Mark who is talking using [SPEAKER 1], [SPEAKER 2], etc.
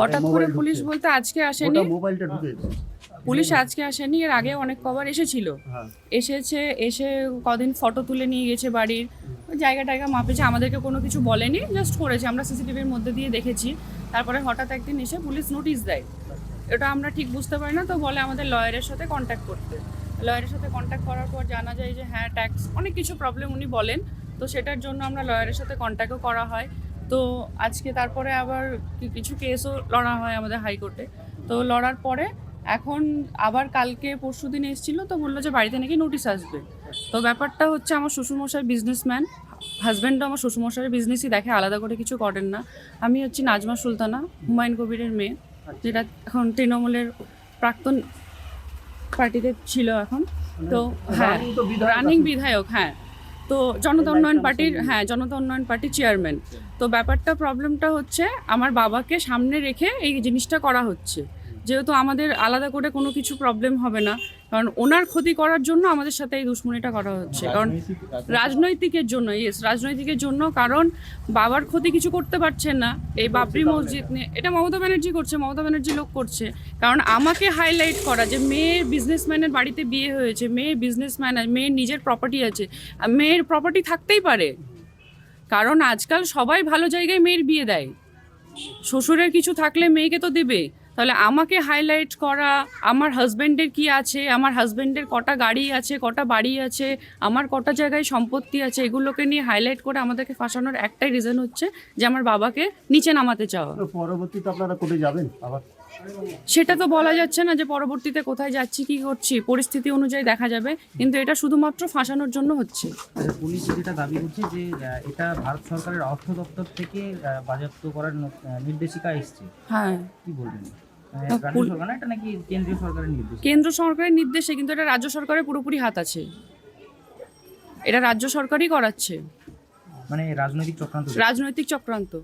[SPEAKER 1] হঠাৎ করে পুলিশ বলতে আজকে আসেনি?
[SPEAKER 2] মোবাইলটা
[SPEAKER 1] পুলিশ আজকে আসেনি এর আগে অনেক কবার এসেছিল।
[SPEAKER 2] হ্যাঁ।
[SPEAKER 1] এসেছে এসে কদিন ফটো তুলে নিয়ে গেছে বাড়ির। জায়গা টায়গা মাপেছে আমাদেরকে কোনো কিছু বলেনি জাস্ট করেছে। আমরা সিসিটিভির মধ্যে দিয়ে দেখেছি। তারপরে হঠাৎ একদিন এসে পুলিশ নোটিশ দেয়। এটা আমরা ঠিক বুঝতে পারি না তো বলে আমাদের লয়ারের সাথে কন্ট্যাক্ট করতে। লয়ারের সাথে কন্ট্যাক্ট করার পর জানা যায় যে হ্যাঁ ট্যাক্স অনেক কিছু প্রবলেম উনি বলেন। তো সেটার জন্য আমরা লয়ারের সাথে কন্ট্যাক্টও করা হয়। তো আজকে তারপরে আবার কিছু কেসও লড়া হয় আমাদের হাইকোর্টে তো লড়ার পরে এখন আবার কালকে পরশু দিন এসেছিল তো বলল যে বাড়িতে নাকি নোটিশ আসবে। তো ব্যাপারটা হচ্ছে আমার শ্বশুরমশাই বিজনেসম্যান হাজব্যান্ডও আমার শ্বশুরমশাইয়ের বিজনেসই দেখে আলাদা করে কিছু করেন না। আমি হচ্ছি নাজমা সুলতানা হুমায়ুন কবিরের মেয়ে যেটা এখন তৃণমূলের প্রাক্তন পার্টিতে ছিল এখন। তো হ্যাঁ
[SPEAKER 2] রানিং বিধায়ক
[SPEAKER 1] হ্যাঁ। তো জনতা উন্নয়ন পার্টির হ্যাঁ জনতা উন্নয়ন পার্টির চেয়ারম্যান তো ব্যাপারটা প্রবলেমটা হচ্ছে আমার বাবাকে সামনে রেখে এই জিনিসটা করা হচ্ছে। যেহেতু আমাদের আলাদা করে কোনো কিছু প্রবলেম হবে না। কারণ ওনার ক্ষতি করার জন্য আমাদের সাথে এই দুশ্মনীটা করা হচ্ছে। কারণ রাজনৈতিকের জন্য ইয়েস রাজনৈতিকের জন্য কারণ বাবার ক্ষতি কিছু করতে পারছেন না। এই বাবরি মসজিদ নিয়ে এটা মমতা ব্যানার্জি করছে মমতা ব্যানার্জি লোক করছে। কারণ আমাকে হাইলাইট করা যে মেয়ের বিজনেসম্যানের বাড়িতে বিয়ে হয়েছে মেয়ের বিজনেসম্যান মেয়ের নিজের প্রপার্টি আছে আর মেয়ের প্রপার্টি থাকতেই পারে। কারণ আজকাল সবাই ভালো জায়গায় মেয়ের বিয়ে দেয়। শ্বশুরের কিছু থাকলে মেয়েকে তো দেবে। তাহলে আমাকে হাইলাইট করা আমার হাজব্যান্ডের কি আছে আমার হাজব্যান্ডের কটা গাড়ি আছে কটা বাড়ি আছে আমার কটা জায়গায় সম্পত্তি আছে এগুলোকে নিয়ে হাইলাইট করে আমাদেরকে ফাঁসানোর একটাই রিজন হচ্ছে যে আমার বাবাকে নিচে নামাতে চাওয়া।
[SPEAKER 2] পরবর্তীতে আপনারা কোর্টে যাবেন আবার?
[SPEAKER 1] সেটা তো বলা যাচ্ছে না যে পরবর্তীতে কোথায় যাচ্ছি কি করছি পরিস্থিতি অনুযায়ী দেখা যাবে কিন্তু এটা শুধুমাত্র ফাঁসানোর জন্য হচ্ছে।
[SPEAKER 3] আচ্ছা, পুলিশ যেটা দাবি করছে যে এটা ভারত সরকারের অর্থ দপ্তর থেকে বাজেয়াপ্ত করার নির্দেশিকা এসছে।
[SPEAKER 1] হ্যাঁ।
[SPEAKER 3] কি বলবেন? আহ,
[SPEAKER 1] না,
[SPEAKER 3] রাজ্য
[SPEAKER 1] পুল-
[SPEAKER 3] সরকার না এটা নাকি কেন্দ্রীয় সরকারের
[SPEAKER 1] কেন্দ্র সরকারের নির্দেশে কিন্তু এটা রাজ্য সরকারের পুরোপুরি হাত আছে। এটা রাজ্য সরকারই করাচ্ছে।
[SPEAKER 3] মানে রাজনৈতিক চক্রান্ত
[SPEAKER 1] রাজনৈতিক চক্রান্ত।